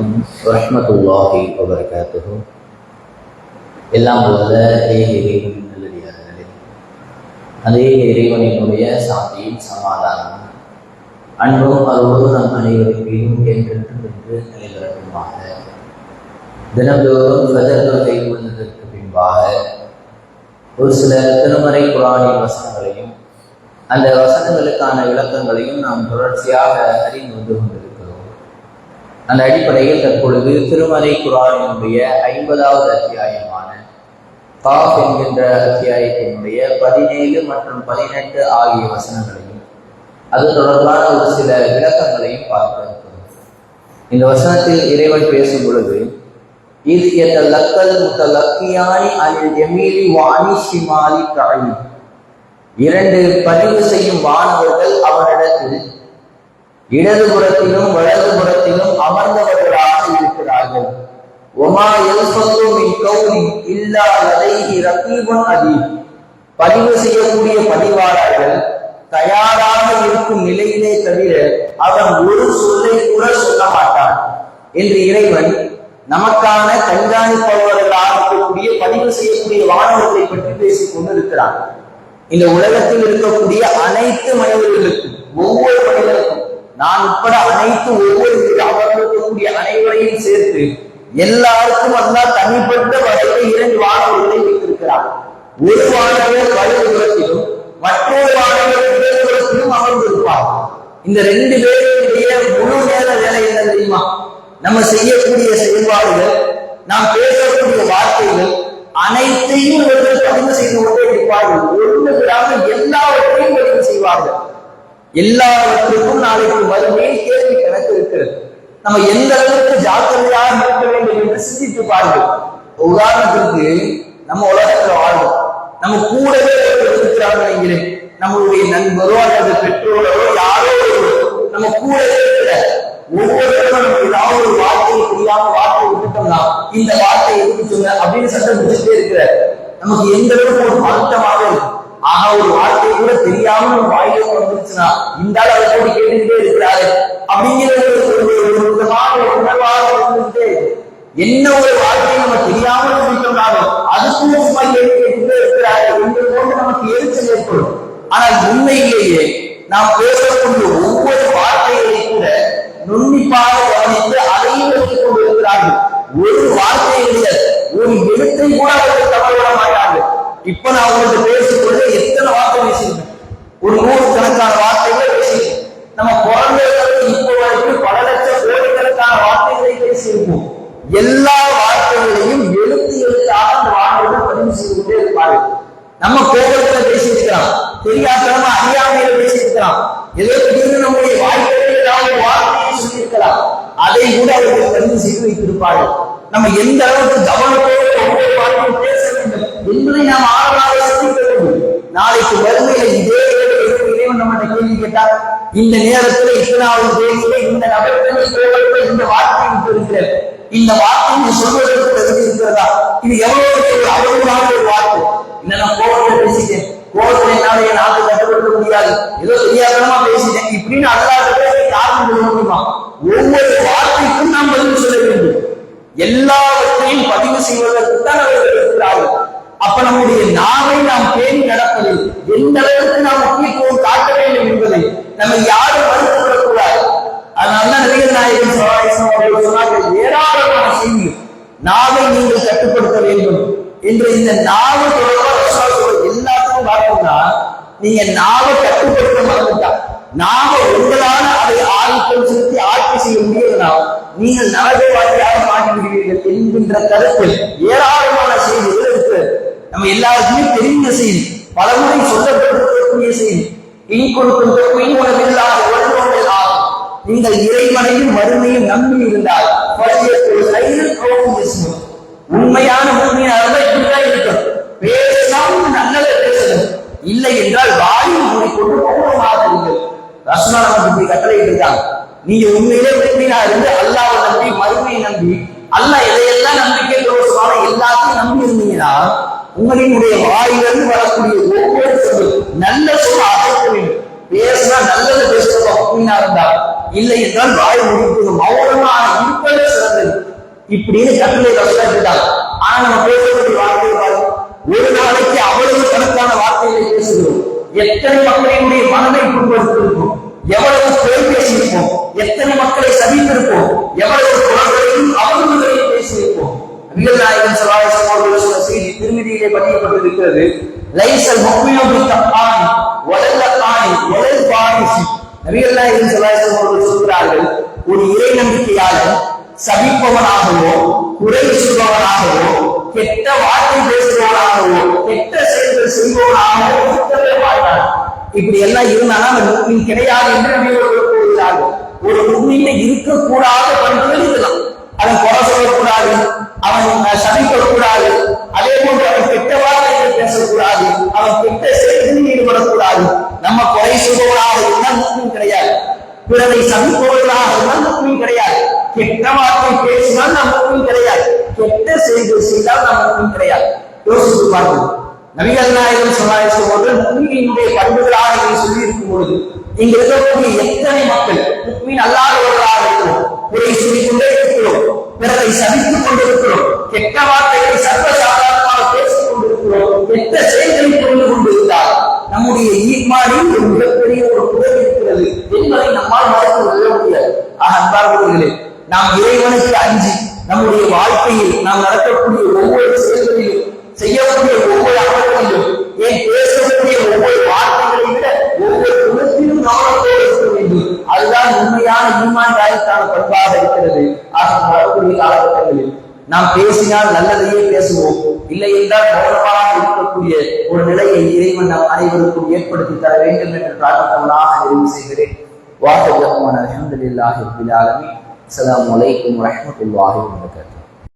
அலைக்கும் வரமத்துல்லாஹி வபரகாத்துஹு. எல்லாம் வல்ல அதே இறைவனின் நல்லடியார்களே. அதே இறைவனினுடைய சாந்தியும் சமாதானம் அன்பும் அதோடு நம் அனைவருக்கும் என்றென்றும் என்று நிலைவரட்டுமாக தினந்தோறும் ஃபஜர் கொள்வதற்கு பின்பாக ஒரு சில திருமறை குரானின் வசனங்களையும் அந்த வசனங்களுக்கான விளக்கங்களையும் நாம் தொடர்ச்சியாக அறிந்து வந்து கொண்டிருக்கிறோம். அந்த அடிப்படையில் தற்பொழுது திருமலை குரானினுடைய ஐம்பதாவது அத்தியாயமான காஃப் என்கின்ற அத்தியாயத்தினுடைய பதினேழு மற்றும் பதினெட்டு ஆகிய வசனங்களையும் அது தொடர்பான ஒரு சில விளக்கங்களையும் பார்க்க இருக்கிறோம் இந்த வசனத்தில் இறைவன் பேசும் பொழுது இது மொத்த லக்கியானி அனில் எமீலி வாணி சிமாலி காயி இரண்டு பதிவு செய்யும் மாணவர்கள் அவனிடத்தில் இடதுபுறத்திலும் வலதுபுறத்திலும் அமர்ந்தவர்களாக இருக்கிறார்கள் ஒமா எல்சொல்லு மின் கௌலி இல்லா லதைஹி ரகீபுன் பதிவு செய்யக்கூடிய பதிவாளர்கள் தயாராக இருக்கும் நிலையிலே தவிர அவன் ஒரு சொல்லை கூட சொல்ல மாட்டான். என்று இறைவன் நமக்கான கண்காணிப்பவர்களாக இருக்கக்கூடிய பதிவு செய்யக்கூடிய வானவர்களை பற்றி பேசிக் கொண்டிருக்கிறான். இந்த உலகத்தில் இருக்கக்கூடிய அனைத்து மனிதர்களுக்கும் ஒவ்வொரு மனிதனுக்கும் நான் உட்பட அனைத்து ஒவ்வொரு கூடிய அனைவரையும் சேர்த்து எல்லாருக்கும் அல்லா தனிப்பட்ட வகையில் இரண்டு வானவர்களை வைத்திருக்கிறார். ஒரு வானவர் வலதுபுறத்திலும் மற்றொரு வானவர் இடதுபுறத்திலும் அமர்ந்திருப்பார். இந்த ரெண்டு பேருடைய முழு நேர வேலை என்ன தெரியுமா? நம்ம செய்யக்கூடிய செயல்பாடுகள் நாம் பேசக்கூடிய வார்த்தைகள் அனைத்தையும் இவர்கள் பதிவு செய்து கொண்டே இருப்பார்கள். ஒன்று விடாமல் எல்லாவற்றையும் பதிவு செய்வார்கள். எல்லாவற்றுக்கும் நாளைக்கு மறுமையில் கேள்வி கணக்கு இருக்கிறது. நம்ம எந்த அளவுக்கு ஜாக்கிரதையாக இருக்க வேண்டும் என்று சிந்தித்து பாருங்கள். உதாரணத்திற்கு நம்ம உலகத்துல வாழ்வோம். நம்ம கூடவே இருக்கிறார்கள் இருக்கிறாங்க நினைக்கிறேன் நம்மளுடைய நண்பரோ அல்லது பெற்றோரோ யாரோ நம்ம கூடவே இருக்கிற ஒவ்வொருத்தரும் நம்ம ஏதாவது ஒரு வார்த்தையை தெரியாம வார்த்தை விட்டுட்டோம்னா இந்த வார்த்தை எதுக்கு சொன்ன அப்படின்னு சட்டம் பிடிச்சிட்டே இருக்கிற நமக்கு எந்த அளவுக்கு ஒரு வருத்தமாக இருக்கு ஆனா ஒரு வார்த்தை கூட தெரியாம நம்ம வாயில வந்துருச்சுன்னா இந்த அளவு அதை கேட்டுக்கிட்டே இருக்கிறாரு. அப்படிங்கிற ஒரு ஒரு- ஒரு விதமான ஒரு உணர்வாக இருந்துகிட்டே இருக்கு. என்ன ஒரு வாழ்க்கை நம்ம தெரியாமல் சொல்லிட்டோம்னாலும் அதுக்கும் சும்மா கேட்டு கேட்டுட்டே என்று போன்று நமக்கு எரிச்சல் ஏற்படும். ஆனால் உண்மையிலேயே நாம் பேசக்கூடிய ஒவ்வொரு வார்த்தைகளை கூட நுண்ணிப்பாக கவனித்து அதையும் வைத்துக் கொண்டிருக்கிறார்கள். ஒரு வார்த்தை கிடையாது ஒரு எழுத்தை கூட அவர்கள் தவறவிட மாட்டார்கள். இப்ப நான் உங்கள்கிட்ட பேசிக்கொண்டு எத்தனை வார்த்தை பேசியிருக்கேன்? ஒரு நூறு கணக்கான வார்த்தை எல்லா வார்த்தைகளையும் எழுத்து எழுத்தாக அந்த வார்த்தைகள் பதிவு செய்து கொண்டே இருப்பார்கள். நம்ம கோபத்துல பேசியிருக்கலாம். தெரியாதவங்க அறியாமையில பேசியிருக்கலாம். ஏதோ திடீர்னு நம்முடைய வாய்ப்புகளில் ஏதாவது வார்த்தையை சொல்லியிருக்கலாம். அதை கூட அவர்கள் பதிவு செய்து வைத்திருப்பார்கள். நம்ம எந்த அளவுக்கு கவனத்தோடு ஒவ்வொரு வார்த்தையும் பேச வேண்டும் என்பதை நாம் ஆழமாக சிந்திக்க வேண்டும். நாளைக்கு வறுமையில இதே வேளையில் இறைவன் நம்மகிட்ட கேள்வி கேட்டார். இந்த நேரத்தில் இத்தனாவது தேதியில இந்த நபர்கள் இந்த வார்த்தையை விட்டு இருக்கிறேன் இந்த வார்த்தை நீங்க சொல்வதற்கு இருக்கிறதா? இது எவ்வளவு ஒரு ஒரு வார்த்தை. என்ன நான் கோபத்தை பேசிட்டேன்? கோபத்தை என்னால என் நாட்டை கட்டுப்படுத்த முடியாது. ஏதோ தெரியாதனமா பேசிட்டேன். இப்படின்னு அல்லாத யாரும் சொல்ல முடியுமா? ஒவ்வொரு வார்த்தைக்கும் நாம் பதில் சொல்ல வேண்டும். எல்லாவற்றையும் பதிவு செய்வதற்கு தான் அவர்கள் இருக்கிறார்கள். அப்ப நம்முடைய நாவை நாம் பேணி நடப்பது எந்த அளவுக்கு நாம் முக்கியத்துவம் காட்ட வேண்டும் என்பதை நம்ம யார் நாவை நீங்கள் கட்டுப்படுத்த வேண்டும். என்று இந்த நாவு தொடர்பாக எல்லாத்துக்கும் பார்த்தோம்னா நீங்க நாவை கட்டுப்படுத்த மறந்துட்டா நாம உங்களால் அதை ஆதிக்கம் செலுத்தி ஆட்சி செய்ய முடியலனா நீங்கள் நரகவாதியாக மாட்டிவிடுவீர்கள் என்கின்ற கருத்தில் ஏராளமான செய்திகள் இருக்கு. நம்ம எல்லாருக்குமே தெரிந்த செய்தி பலமுறை சொல்லப்பட்டிருக்கக்கூடிய செய்தி. இனி கொடுக்கும் தொகையும் உணவில்லாத நீங்கள் இறைவனையும் மறுமையும் நம்பி இருந்தால் உண்மையான உண்மையாக இப்படிதான் இருக்கும். பேசலாம் நல்லதை பேசணும் இல்லை என்றால் வாயில் மூடிக்கொண்டு மௌனமாக இருங்கள். ரசனா நமக்கு இப்படி கட்டளை இருக்காங்க நீங்க உண்மையிலே உண்மையா இருந்து அல்லாவை நம்பி மறுமையை நம்பி அல்லாஹ் எதையெல்லாம் நம்பிக்கை தோஷமான எல்லாத்தையும் நம்பி இருந்தீங்கன்னா உங்களினுடைய வாயிலிருந்து வரக்கூடிய ஒவ்வொரு நல்ல சொல்ல அசைக்க வேண்டும். பேசினா நல்லது பேசுறது அப்படின்னா இருந்தால் இல்லை என்றால் வாய் முடிப்பது மௌனமாக இருப்பதே சிறந்தது இப்படின்னு கட்டளை ரசூலாக்கிட்டாங்க ஆனா நம்ம பேசக்கூடிய வார்த்தை பாருங்க ஒரு நாளைக்கு அவ்வளவு கணக்கான வார்த்தைகளை பேசுகிறோம். எத்தனை மக்களினுடைய மனதை புண்படுத்திருக்கும் எவ்வளவு பேர் பேசியிருப்போம். எத்தனை மக்களை சந்தித்திருப்போம். எவ்வளவு குழந்தைகளையும் அவர்களையும் பேசியிருப்போம். நபிகள் நாயகன் அவர்கள் சொன்ன செய்தி திருமதியிலே பதியப்பட்டிருக்கிறது. லைசல் முக்மினு தப்பானி வளல்ல காணி வளல் பாரிசி. நபிகள் நாயகன் அவர்கள் சொல்கிறார்கள் ஒரு இறை நம்பிக்கையாளர் சபிப்பவனாகவோ குறை சொல்பவனாகவோ கெட்ட வார்த்தை பேசுபவனாகவோ கெட்ட செயல்கள் செய்பவனாகவோ இருக்கவே மாட்டார் இப்படி எல்லாம் இருந்தாலும் அந்த முக்மின் கிடையாது என்று நபிகள் கூறுகிறார்கள். ஒரு முக்மீன இருக்கக்கூடாத பண்புகள் இருக்கலாம். அவன் குறை சொல்லக்கூடாது அவன் சபிக்கக்கூடாது. அதே போன்ற நம்ம இருந்தால் முக்மீன் கிடையாது. பிறரை சந்திப்பவர்களாக இருந்தால் முக்மீன் கிடையாது. கெட்ட வார்த்தை பேசினால் நாம் முக்மீன் கிடையாது. கெட்ட செயல்கள் செய்தால் நாம் முக்மீன் கிடையாது. யோசித்து பார்க்கணும் நபிகள் நாயகம் சொல்லாய் போது முக்மீனுடைய பண்புகளாக நீங்கள் சொல்லி இருக்கும் பொழுது இங்க இருக்கக்கூடிய எத்தனை மக்கள் முக்மீன் அல்லாதவர்களாக இருக்கிறோம். குறை சொல்லிக் கொண்டே இருக்கிறோம். பிறரை சபித்துக் கொண்டிருக்கிறோம். கெட்ட வார்த்தைகளை சர்வசாதாரணமாக பேசிக் கொண்டிருக்கிறோம். கெட்ட செயல்களை புரிந்து கொண்டிருந்தால் நம்முடைய ஈமானில் ஒரு மிகப்பெரிய ஒரு குறை இருக்கிறது. என்பதை நம்மால் மறந்து கொள்ள முடியாது. ஆக அன்பார்களே நாம் இறைவனுக்கு அஞ்சு நம்முடைய வாழ்க்கையில் நாம் நடக்கக்கூடிய ஒவ்வொரு செயல்களிலும் செய்யக்கூடிய ஒவ்வொரு அமல்களிலும் ஏன் பேசக்கூடிய ஒவ்வொரு வார்த்தைகளை விட ஒவ்வொரு குணத்திலும் கவனத்தோடு இருக்க வேண்டும். அதுதான் உண்மையான ஈமான் ராய்க்கான பண்பாக இருக்கிறது. ஆக வரக்கூடிய காலகட்டங்களில் நாம் பேசினால் நல்லதையே பேசுவோம். இல்லை என்றால் மௌனமாக இருக்கக்கூடிய ஒரு நிலையை இறைவன் நம் அனைவருக்கும் ஏற்படுத்தி தர வேண்டும் என்று பிரார்த்தனாக நிறைவு செய்கிறேன். வாஹ் அலமதுல்லாஹி அலமி அலாம் வலைக்கம் வரமத்துல்லாஹி வரகாத்து